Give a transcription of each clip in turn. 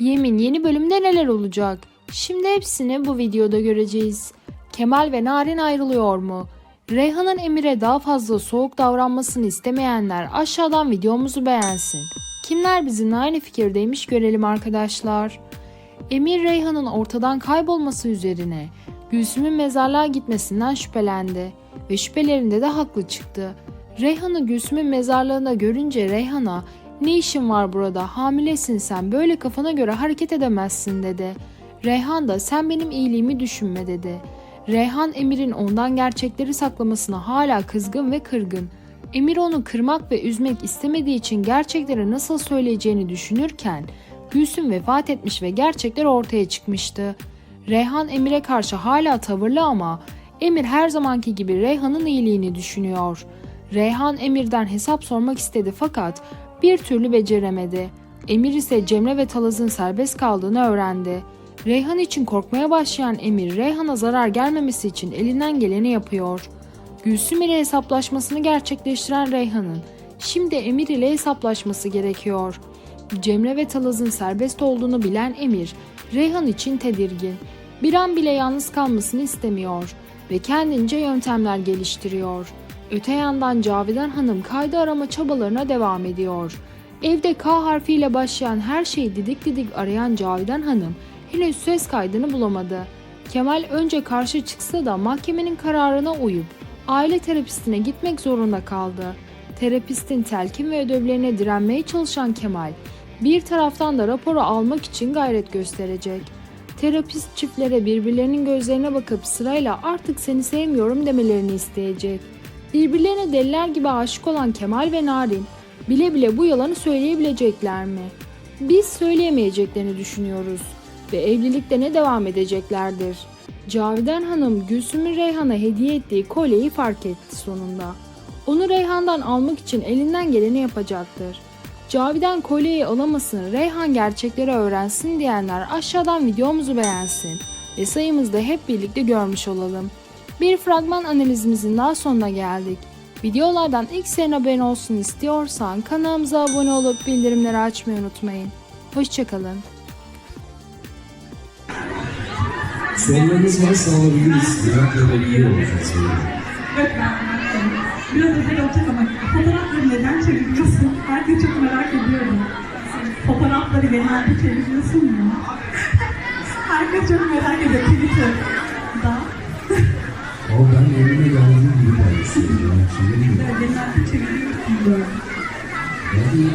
Yemin yeni bölümde neler olacak? Şimdi hepsini bu videoda göreceğiz. Kemal ve Narin ayrılıyor mu? Reyhan'ın Emir'e daha fazla soğuk davranmasını istemeyenler aşağıdan videomuzu beğensin. Kimler bizimle aynı fikirdeymiş görelim arkadaşlar. Emir Reyhan'ın ortadan kaybolması üzerine Gülsüm'ün mezarlığa gitmesinden şüphelendi ve şüphelerinde de haklı çıktı. Reyhan'ı Gülsüm'ün mezarlığında görünce Reyhan'a ne işin var burada hamilesin sen böyle kafana göre hareket edemezsin dedi. Reyhan da sen benim iyiliğimi düşünme dedi. Reyhan Emir'in ondan gerçekleri saklamasına hala kızgın ve kırgın. Emir onu kırmak ve üzmek istemediği için gerçekleri nasıl söyleyeceğini düşünürken Gülsüm vefat etmiş ve gerçekler ortaya çıkmıştı. Reyhan Emir'e karşı hala tavırlı ama Emir her zamanki gibi Reyhan'ın iyiliğini düşünüyor. Reyhan Emir'den hesap sormak istedi fakat bir türlü beceremedi. Emir ise Cemre ve Talaz'ın serbest kaldığını öğrendi. Reyhan için korkmaya başlayan Emir, Reyhan'a zarar gelmemesi için elinden geleni yapıyor. Gülsüm ile hesaplaşmasını gerçekleştiren Reyhan'ın şimdi Emir ile hesaplaşması gerekiyor. Cemre ve Talaz'ın serbest olduğunu bilen Emir, Reyhan için tedirgin. Bir an bile yalnız kalmasını istemiyor ve kendince yöntemler geliştiriyor. Öte yandan Cavidan Hanım kaydı arama çabalarına devam ediyor. Evde K harfiyle başlayan her şeyi didik didik arayan Cavidan Hanım henüz ses kaydını bulamadı. Kemal önce karşı çıksa da mahkemenin kararına uyup aile terapistine gitmek zorunda kaldı. Terapistin telkin ve ödevlerine direnmeye çalışan Kemal, bir taraftan da raporu almak için gayret gösterecek. Terapist çiftlere birbirlerinin gözlerine bakıp sırayla artık seni sevmiyorum demelerini isteyecek. Birbirlerine deliler gibi aşık olan Kemal ve Narin bile bile bu yalanı söyleyebilecekler mi? Biz söyleyemeyeceklerini düşünüyoruz ve evlilikte ne devam edeceklerdir. Cavidan Hanım Gülsüm'ün Reyhan'a hediye ettiği kolyeyi fark etti sonunda. Onu Reyhan'dan almak için elinden geleni yapacaktır. Cavidan kolyeyi alamasın, Reyhan gerçekleri öğrensin diyenler aşağıdan videomuzu beğensin ve sayımızda hep birlikte görmüş olalım. Bir fragman analizimizin daha sonuna geldik. Videolardan ilk senin haberin olsun istiyorsan kanalımıza abone olup bildirimleri açmayı unutmayın. Hoşçakalın. Sorularınız varsa alabiliriz. Merak edebiliyor olacağız. Evet ben Biraz özel olacak ama fotoğrafları neden çeviriyorsun? Herkes çok merak ediyorum. Fotoğrafları genelde çeviriyorsun mu? Herkes çok merak ediyor Twitter'da. Ama ben evime geldiğim gibi çeviriyorsun böyle. Yani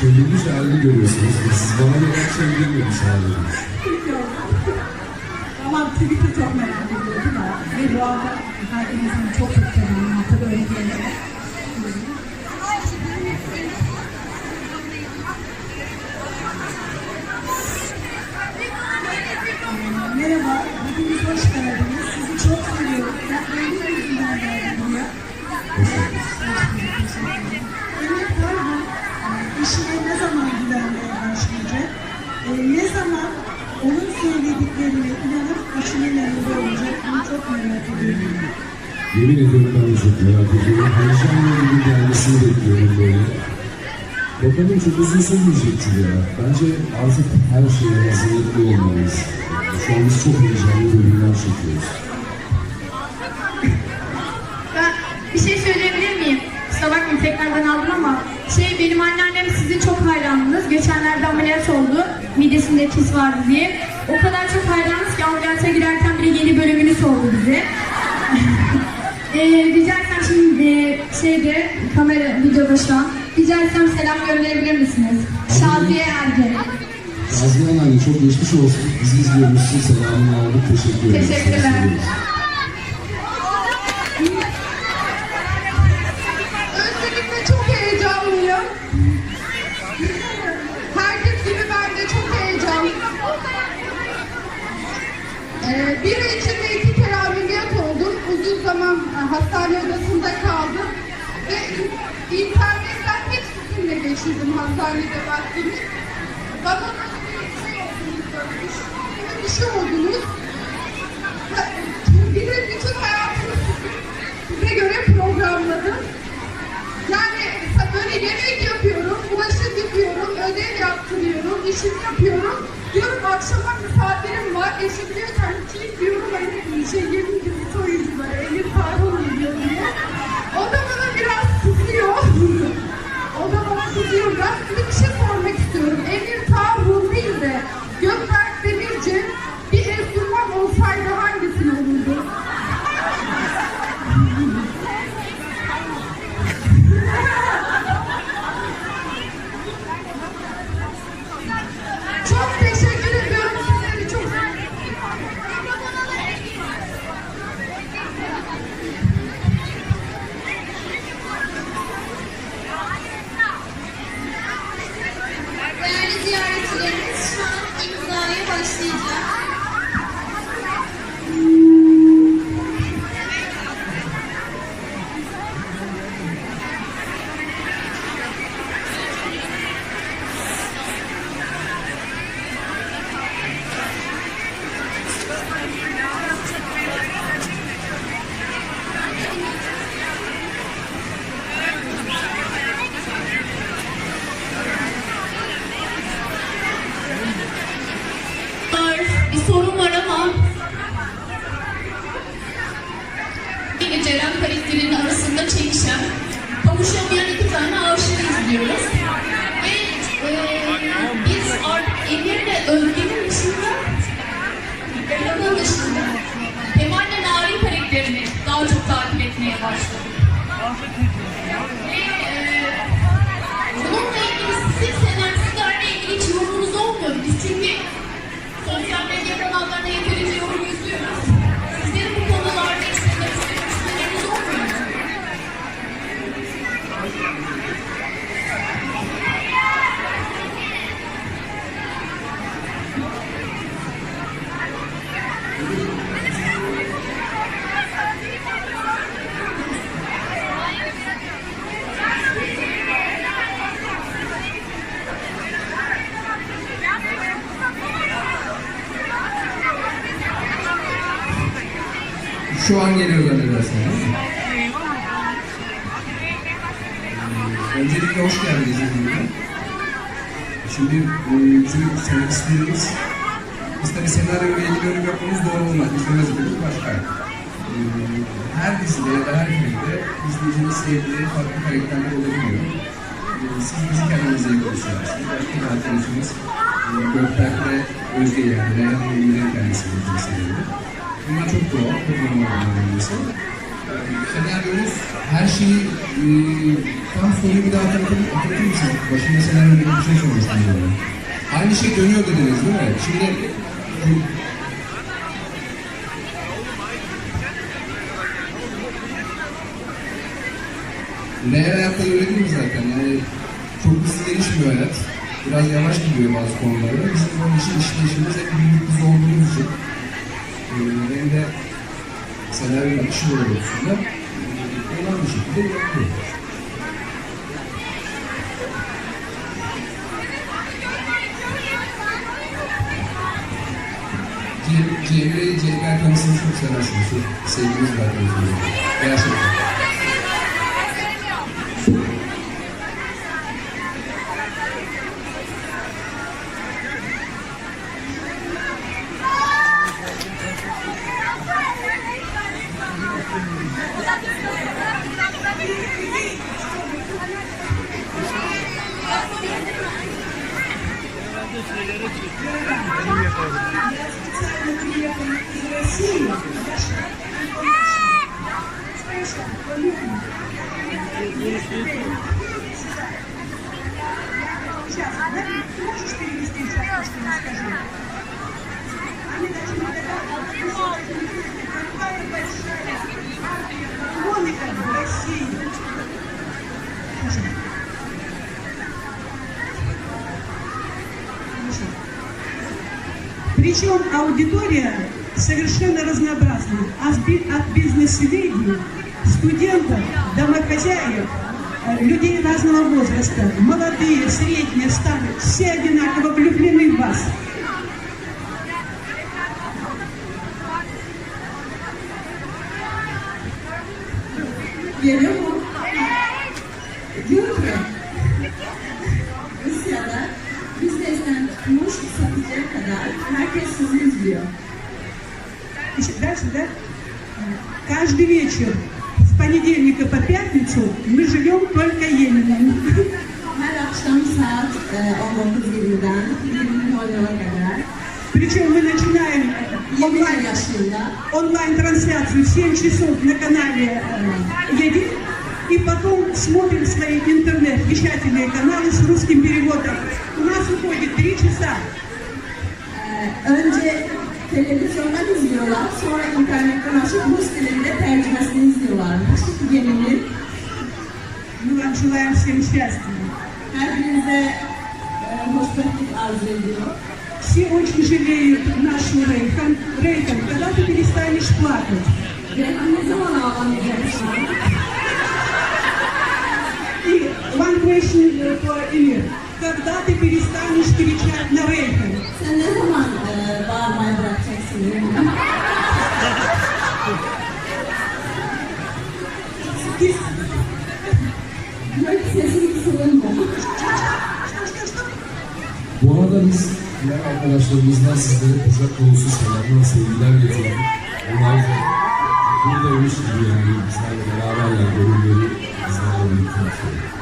çevrilmiş halini görüyorsunuz. Siz bana neden çevrilmemiş halini? Yok. Ama Twitter çok merak ediyordu da. Ve bu arada herkesin çok çok seviyorum. Tabii öyle değil. Yemin ediyorum ben de çok merak ediyorum. Heyecanla gibi gelmesini bekliyorum böyle. Bakalım çok uzun sürmeyecektir ya. Bence artık her şeye hazırlıklı olmalıyız. Şu an biz çok heyecanlı bölümler çekiyoruz. Bir şey söyleyebilir miyim? Kusura bakmayın tekrardan aldım ama şey benim anneannem sizin çok hayranınız. Geçenlerde ameliyat oldu. Midesinde kis vardı diye. O kadar çok hayranız ki ameliyata girerken bile yeni bölümünü sordu bize. ee, rica etsem şimdi e, şeyde kamera videoda şu an. Rica etsem selam gönderebilir misiniz? Şaziye Ergen. Nazmiye Hanım çok geçmiş olsun. Bizi izliyormuşsun. Selamını aldık. Teşekkür ederim. Teşekkürler. Geçirdim hastanede vaktimi. Bana bir şey oldunuz böyle bir şey- bir oldunuz. Bir de bütün hayatımı size göre programladım. Yani böyle yemek yapıyorum, bulaşık yıkıyorum, ödev yaptırıyorum, iş işimi yapıyorum. Diyorum akşama misafirim var. Eşim diyor hani kim diyorum hani şey yemin Thank you. Şu an geliyor zannedersiniz. Öncelikle hoş geldiniz hepinize. Şimdi e, bizim senaristlerimiz, biz tabii senaryo ile ilgili yorum yapmamız doğru olmaz. Biz yönetmenimiz başka. Ee, Her dizide ya da her filmde izleyicinin sevdiği farklı karakterler olabiliyor. Ee, Siz bizi kendinize yaklaşıyorsunuz. Başka bir arkadaşımız e, Gökberk'le Özge yani Reyhan Emir'in kendisini seviyor. Bunlar çok doğal, normal bence. Senaryomuz her şeyi e, tam soruyu bir daha hatırlatır, hatırlatır mısınız? Başında senaryoda bir şey sormuştum böyle. Aynı şey dönüyor dediniz değil mi? Şimdi bu- Real hayatta öyle mi zaten? Yani çok hızlı gelişmiyor hayat. Biraz yavaş gidiyor bazı konularda. Bizim onun için işleyişimiz hep biz olduğumuz için. Ee, Benim de senaryo akışı doğrultusunda e, olan bir şekilde. Cem- Cemre, Cemre Erkan'ısını çok seversiniz. Bir arkadaşımız. Gerçekten. Причем аудитория совершенно разнообразна. От би- От бизнес-леди, студентов, домохозяек, э, людей разного возраста, молодые, средние, старые, все одинаково влюблены в вас. Geliyor mu? Каждый вечер с понедельника по пятницу мы живем только Ениным. Her akşam saat 19.20'den 20.00'a kadar Причем мы начинаем 21 онлайн, онлайн-трансляцию в 7 часов на канале э, Един, и потом смотрим свои интернет-вещательные каналы с русским переводом. У нас уходит 3 часа. önce televizyondan izliyorlar, sonra internetten açıp Rus dilinde tercümesini izliyorlarmış. Geminin Мы вам желаем всем счастья. her birinize e, hoşgörülük arzu ediyor. Все очень жалеют нашу Рейхан. Рейхан, когда ты перестанешь плакать? Zaman ağlamayacak şu an? И one question for Emir. Когда ты перестанешь кричать на Рейхан? Sen ne zaman e, bağırmayı bırakacaksın? Reyhan? Ты Böyle sesini kısılın mı? Bu arada biz diğer arkadaşlarımızdan sizlere kucak dolusu selamlar, sevgiler getirdik. Onlar da buradaymış gibi yani bizlerle beraberler, gönülleri bizlerle birlikte.